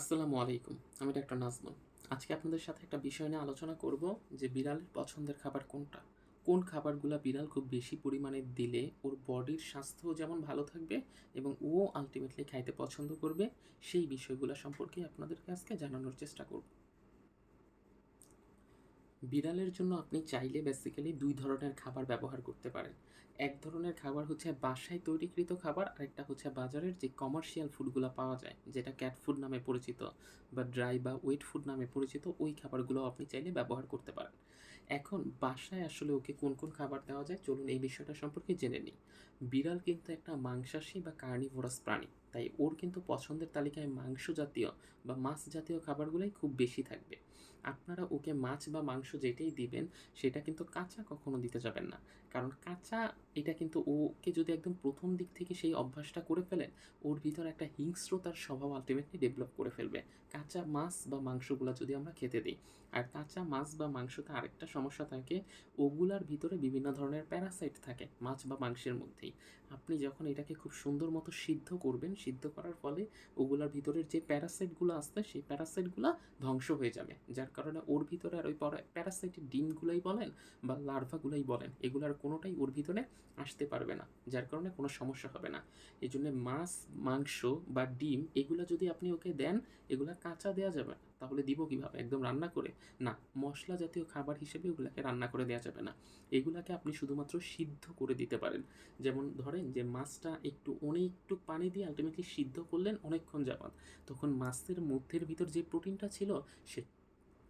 আসসালামু আলাইকুম, আমি ডাক্তার নাজমুল। আজকে আপনাদের সাথে একটা বিষয় নিয়ে আলোচনা করব যে বিড়ালের পছন্দের খাবার কোনটা। কোন খাবারগুলো বিড়াল খুব বেশি পরিমাণে দিলে ওর বডির স্বাস্থ্য যেমন ভালো থাকবে এবং ও আলটিমেটলি খাইতে পছন্দ করবে, সেই বিষয়গুলো সম্পর্কে আপনাদেরকে আজকে জানানোর চেষ্টা করব। বিড়ালের জন্য আপনি চাইলে বেসিক্যালি দুই ধরনের খাবার ব্যবহার করতে পারেন। এক ধরনের খাবার হচ্ছে বাসায় তৈরিকৃত খাবার, আরেকটা হচ্ছে বাজারের যে কমার্শিয়াল ফুডগুলো পাওয়া যায়, যেটা ক্যাট ফুড নামে পরিচিত বা ড্রাই বা ওয়েট ফুড নামে পরিচিত, ওই খাবারগুলো আপনি চাইলে ব্যবহার করতে পারেন। এখন বাসায় আসলে ওকে কোন কোন খাবার দেওয়া যায়? চলুন এই বিষয়টা সম্পর্কে জেনে নিই। বিড়াল কিন্তু একটা মাংসাশী বা কার্নিভোরাস প্রাণী। তাই ওর কিন্তু পছন্দের তালিকায় মাংস জাতীয় বা মাছ জাতীয় খাবারগুলোই খুব বেশি থাকবে। আপনারা ওকে মাছ বা মাংস যেটাই দিবেন, সেটা কিন্তু কাঁচা কখনো দিতে যাবেন না। কারণ কাঁচা, এটা কিন্তু ওকে যদি একদম প্রথম দিক থেকে সেই অভ্যাসটা করে ফেলেন, ওর ভিতর একটা হিংস্রতার স্বভাব আলটিমেটলি ডেভেলপ করে ফেলবে। কাঁচা মাছ বা মাংসগুলো যদি আমরা খেতে দিই, আর কাঁচা মাছ বা মাংসতে আরেকটা সমস্যা থাকে, ওগুলার ভিতরে বিভিন্ন ধরনের প্যারাসাইট থাকে মাছ বা মাংসের মধ্যেই। আপনি যখন এটাকে খুব সুন্দর মতো সিদ্ধ করবেন সিদ্ধ করার ফলে ওগুলার ভিতরের যে প্যারাসাইটগুলো আসতে সেই প্যারাসাইটগুলো ধ্বংস হয়ে যাবে। যার কারণে ওর ভিতরে আর ওই প্যারাসাইটের ডিমগুলোই বলেন বা লার্ভাগুলোই বলেন এগুলার কোনোটাই ওর ভিতরে আসতে পারবে না। যার কারণে কোনো সমস্যা হবে না। এই জন্য মাছ, মাংস বা ডিম, এগুলো যদি আপনি ওকে দেন, এগুলো কাঁচা দেওয়া যাবে না। তাহলে দিব কীভাবে? একদম রান্না করে? না, মশলা জাতীয় খাবার হিসেবে ওগুলাকে রান্না করে দেওয়া যাবে না। এগুলাকে আপনি শুধুমাত্র সিদ্ধ করে দিতে পারেন। যেমন ধরেন যে মাছটা একটু একটু পানি দিয়ে আলটিমেটলি সিদ্ধ করলেন অনেকক্ষণ যাবত তখন মাছের মধ্যের ভিতর যে প্রোটিনটা ছিল, সে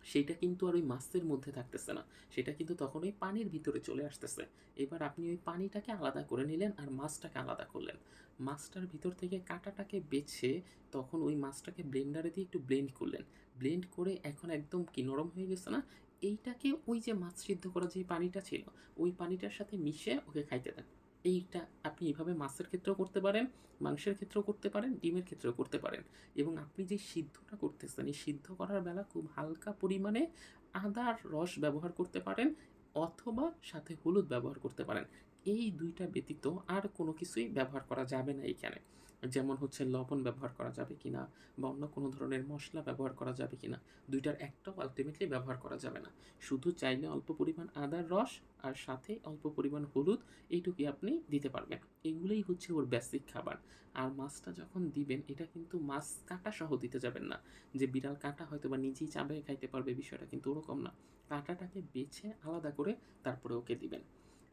সেইটা কিন্তু আর ওই মাছের মধ্যে থাকতেছে না। সেটা কিন্তু তখন ওই পানির ভিতরে চলে আসতেছে। এবার আপনি ওই পানিটাকে আলাদা করে নিলেন আর মাছটাকে আলাদা করলেন। মাছটার ভিতর থেকে কাঁটাটাকে বেছে তখন ওই মাছটাকে ব্লেন্ডারে দিয়ে একটু ব্লেন্ড করলেন। ব্লেন্ড করে এখন একদম কি, নরম হয়ে গেছে না? এইটাকে ওই যে মাছ সিদ্ধ করা যে পানিটা ছিল, ওই পানিটার সাথে মিশে ওকে খাইতে দেন। এইটা আপনি এভাবে মাছের ক্ষেত্রেও করতে পারেন, মাংসের ক্ষেত্রেও করতে পারেন, ডিমের ক্ষেত্রেও করতে পারেন। এবং আপনি যে সিদ্ধটা করতেছেন, এই সিদ্ধ করার বেলা খুব হালকা পরিমাণে আদার রস ব্যবহার করতে পারেন অথবা সাথে হলুদ ব্যবহার করতে পারেন। এই দুইটা ব্যতীত আর কোনো কিছুই ব্যবহার করা যাবে না এইখানে যেমন হচ্ছে লবণ ব্যবহার করা যাবে কি না, বা অন্য কোনো ধরনের মশলা ব্যবহার করা যাবে কিনা দুইটার একটাও আলটিমেটলি ব্যবহার করা যাবে না। শুধু চাইলে অল্প পরিমাণ আদার রস আর সাথে অল্প পরিমাণ হলুদ এইটুকুই আপনি দিতে পারবেন। এগুলোই হচ্ছে ওর বেসিক খাবার। আর মাছটা যখন দিবেন, এটা কিন্তু মাছ কাটা সহ দিতে যাবেন না। যে বিড়াল কাটা হয়তো বা নিজেই চাবে খাইতে পারবে, বিষয়টা কিন্তু ওরকম না। কাঁটাটাকে বেছে আলাদা করে তারপরে ওকে দিবেন।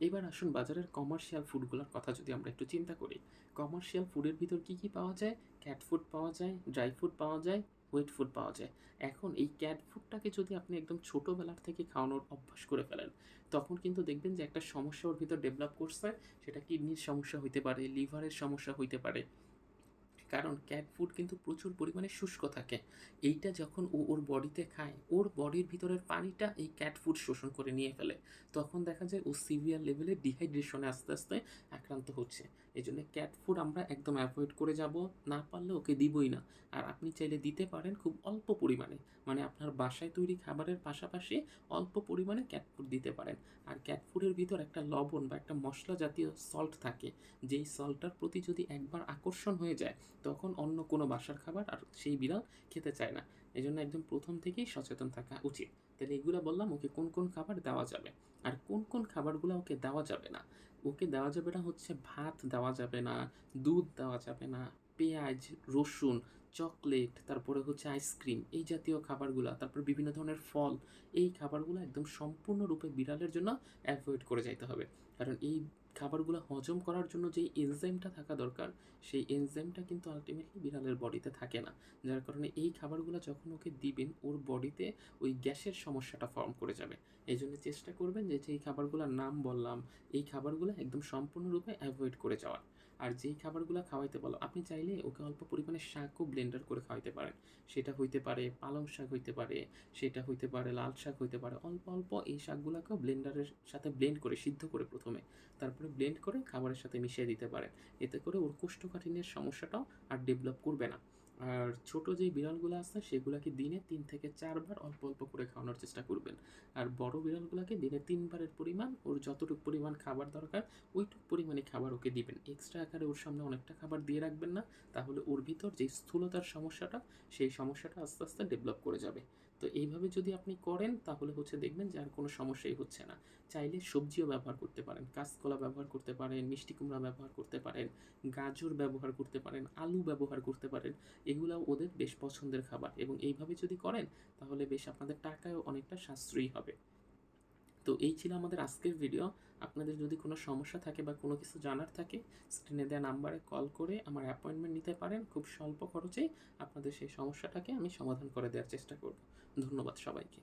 এবার আসুন বাজারের কমার্শিয়াল ফুডগুলোর কথা যদি আমরা একটু চিন্তা করি। কমার্শিয়াল ফুডের ভিতর কী কী পাওয়া যায়? ক্যাট ফুড পাওয়া যায় ড্রাই ফুড পাওয়া যায় ওয়েট ফুড পাওয়া যায়। এখন এই ক্যাট ফুডটাকে যদি আপনি একদম ছোটোবেলার থেকে খাওয়ানোর অভ্যাস করে ফেলেন, তখন কিন্তু দেখবেন যে একটা সমস্যা ওর ভিতর ডেভেলপ করছে। সেটা কিডনির সমস্যা হইতে পারে লিভারের সমস্যা হইতে পারে। কারণ ক্যাট ফুড কিন্তু প্রচুর পরিমাণে শুষ্ক থাকে। এইটা যখন ও ওর বডিতে খায়, ওর বডির ভিতরের পানিটা এই ক্যাট ফুড শোষণ করে নিয়ে ফেলে। তখন দেখা যায় ও সিভিয়ার লেভেলে ডিহাইড্রেশনে আস্তে আস্তে আক্রান্ত হচ্ছে। এই জন্য ক্যাট ফুড আমরা একদম অ্যাভয়েড করে যাব, না পারলে ওকে দিবই না। আর আপনি চাইলে দিতে পারেন খুব অল্প পরিমাণে। মানে আপনার বাসায় তৈরি খাবারের পাশাপাশি অল্প পরিমাণে ক্যাট ফুড দিতে পারেন। আর ক্যাট ফুডের ভিতর একটা লবণ বা একটা মশলা জাতীয় সল্ট থাকে। যেই সল্টটার প্রতি যদি একবার আকর্ষণ হয়ে যায় তখন অন্য কোনো বাসার খাবার আর সেই বিড়াল খেতে চায় না। এই জন্য একদম প্রথম থেকেই সচেতন থাকা উচিত। তাহলে এগুলো বললাম, ওকে কোন কোন খাবার দেওয়া যাবে? আর কোন কোন খাবারগুলো ওকে দেওয়া যাবে না? ওকে দেওয়া যাবে না হচ্ছে ভাত দেওয়া যাবে না, দুধ দেওয়া যাবে না, পেঁয়াজ, রসুন, চকলেট, তারপরে হচ্ছে আইসক্রিম এই জাতীয় খাবারগুলো, তারপর বিভিন্ন ধরনের ফল, এই খাবারগুলো একদম সম্পূর্ণরূপে বিড়ালের জন্য অ্যাভয়েড করে যাইতে হবে। কারণ এই খাবারগুলো হজম করার জন্য যে এনজাইমটা থাকা দরকার, সেই এনজাইমটা কিন্তু আলটিমেটলি বিড়ালের বডিতে থাকে না। যার কারণে এই খাবারগুলো যখন ওকে দিবেন, ওর বডিতে ওই গ্যাসের সমস্যাটা ফর্ম করে যাবে। এই জন্য চেষ্টা করবেন যে, যেই খাবারগুলোর নাম বললাম, এই খাবারগুলো একদম সম্পূর্ণরূপে অ্যাভয়েড করে যাওয়ার। আর যেই খাবারগুলো খাওয়াইতে বলো, আপনি চাইলে ওকে অল্প পরিমাণে শাকও ব্লেন্ডার করে খাওয়াইতে পারেন। সেটা হইতে পারে পালং শাক হইতে পারে, সেটা হইতে পারে লাল শাক হইতে পারে, অল্প অল্প এই শাকগুলোকেও ব্লেন্ডারের সাথে ব্লেন্ড করে, সিদ্ধ করে প্রথমে। তারপরে ব্লেন্ড করে খাবারের সাথে মিশিয়ে দিতে পারেন। এতে করে ওর কোষ্ঠকাঠিন্যের সমস্যাটাও আর ডেভেলপ করবে না। আর ছোট যেই বিড়ালগুলো আছে, সেগুলোকে দিনে তিন থেকে চারবার অল্প অল্প করে খাওয়ানোর চেষ্টা করবেন। আর বড় বিড়ালগুলোকে দিনে তিনবারের পরিমাণ ওর যতটুকু পরিমাণ খাবার দরকার, ওইটুক পরিমাণে খাবার ওকে দিবেন। এক্সট্রা আকারে ওর সামনে অনেকটা খাবার দিয়ে রাখবেন না, তাহলে ওর ভিতর যে স্থূলতার সমস্যাটা, সেই সমস্যাটা আস্তে আস্তে ডেভেলপ করে যাবে। তো এইভাবে যদি আপনি করেন, তাহলে হচ্ছে দেখবেন যে আর কোনো সমস্যাই হচ্ছে না। চাইলে সবজিও ব্যবহার করতে পারেন, কাঁচকলা ব্যবহার করতে পারেন, মিষ্টি কুমড়া ব্যবহার করতে পারেন, গাজর ব্যবহার করতে পারেন, আলু ব্যবহার করতে পারেন, এগুলাও ওদের বেশ পছন্দের খাবার। এবং এইভাবে যদি করেন, তাহলে বেশ আপনাদের টাকাও অনেকটা সাশ্রয়ী হবে। তো এই ছিল আমাদের আজকের ভিডিও আপনাদের যদি কোনো সমস্যা থাকে বা কোনো কিছু জানার থাকে স্ক্রিনে দেওয়া নাম্বারে কল করে আমার অ্যাপয়েন্টমেন্ট নিতে পারেন। খুব স্বল্প খরচেই আপনাদের সেই সমস্যাটাকে আমি সমাধান করে দেওয়ার চেষ্টা করব। ধন্যবাদ সবাইকে।